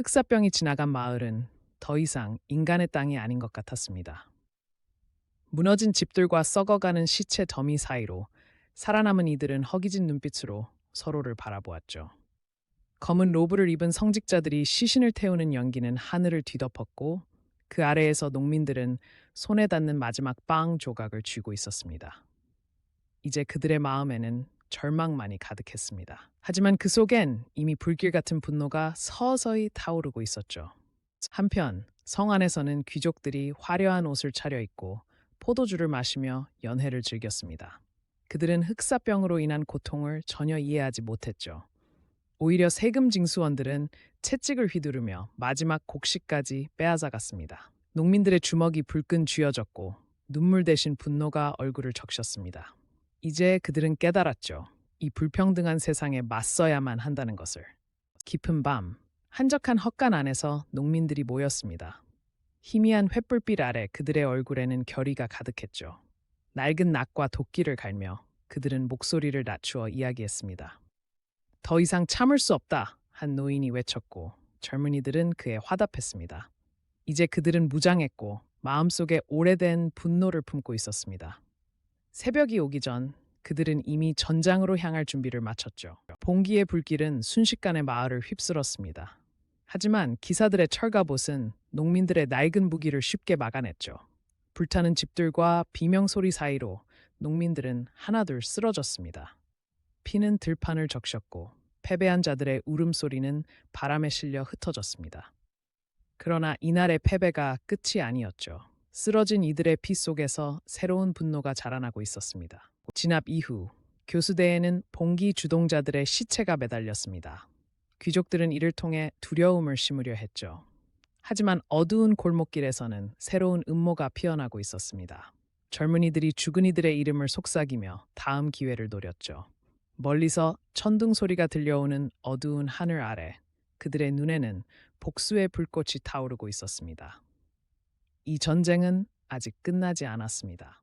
흑사병이 지나간 마을은 더 이상 인간의 땅이 아닌 것 같았습니다. 무너진 집들과 썩어가는 시체 더미 사이로 살아남은 이들은 허기진 눈빛으로 서로를 바라보았죠. 검은 로브를 입은 성직자들이 시신을 태우는 연기는 하늘을 뒤덮었고 그 아래에서 농민들은 손에 닿는 마지막 빵 조각을 쥐고 있었습니다. 이제 그들의 마음에는 절망만이 가득했습니다. 하지만 그 속엔 이미 불길 같은 분노가 서서히 타오르고 있었죠. 한편 성 안에서는 귀족들이 화려한 옷을 차려입고 포도주를 마시며 연회를 즐겼습니다. 그들은 흑사병으로 인한 고통을 전혀 이해하지 못했죠. 오히려 세금 징수원들은 채찍을 휘두르며 마지막 곡식까지 빼앗아갔습니다. 농민들의 주먹이 불끈 쥐어졌고 눈물 대신 분노가 얼굴을 적셨습니다. 이제 그들은 깨달았죠. 이 불평등한 세상에 맞서야만 한다는 것을. 깊은 밤, 한적한 헛간 안에서 농민들이 모였습니다. 희미한 횃불빛 아래 그들의 얼굴에는 결의가 가득했죠. 낡은 낙과 도끼를 갈며 그들은 목소리를 낮추어 이야기했습니다. 더 이상 참을 수 없다 한 노인이 외쳤고 젊은이들은 그에 화답했습니다. 이제 그들은 무장했고 마음속에 오래된 분노를 품고 있었습니다. 새벽이 오기 전 그들은 이미 전장으로 향할 준비를 마쳤죠. 봉기의 불길은 순식간에 마을을 휩쓸었습니다. 하지만 기사들의 철갑옷은 농민들의 낡은 무기를 쉽게 막아냈죠. 불타는 집들과 비명 소리 사이로 농민들은 하나둘 쓰러졌습니다. 피는 들판을 적셨고 패배한 자들의 울음소리는 바람에 실려 흩어졌습니다. 그러나 이날의 패배가 끝이 아니었죠. 쓰러진 이들의 피 속에서 새로운 분노가 자라나고 있었습니다. 진압 이후 교수대에는 봉기 주동자들의 시체가 매달렸습니다. 귀족들은 이를 통해 두려움을 심으려 했죠. 하지만 어두운 골목길에서는 새로운 음모가 피어나고 있었습니다. 젊은이들이 죽은 이들의 이름을 속삭이며 다음 기회를 노렸죠. 멀리서 천둥 소리가 들려오는 어두운 하늘 아래 그들의 눈에는 복수의 불꽃이 타오르고 있었습니다. 이 전쟁은 아직 끝나지 않았습니다.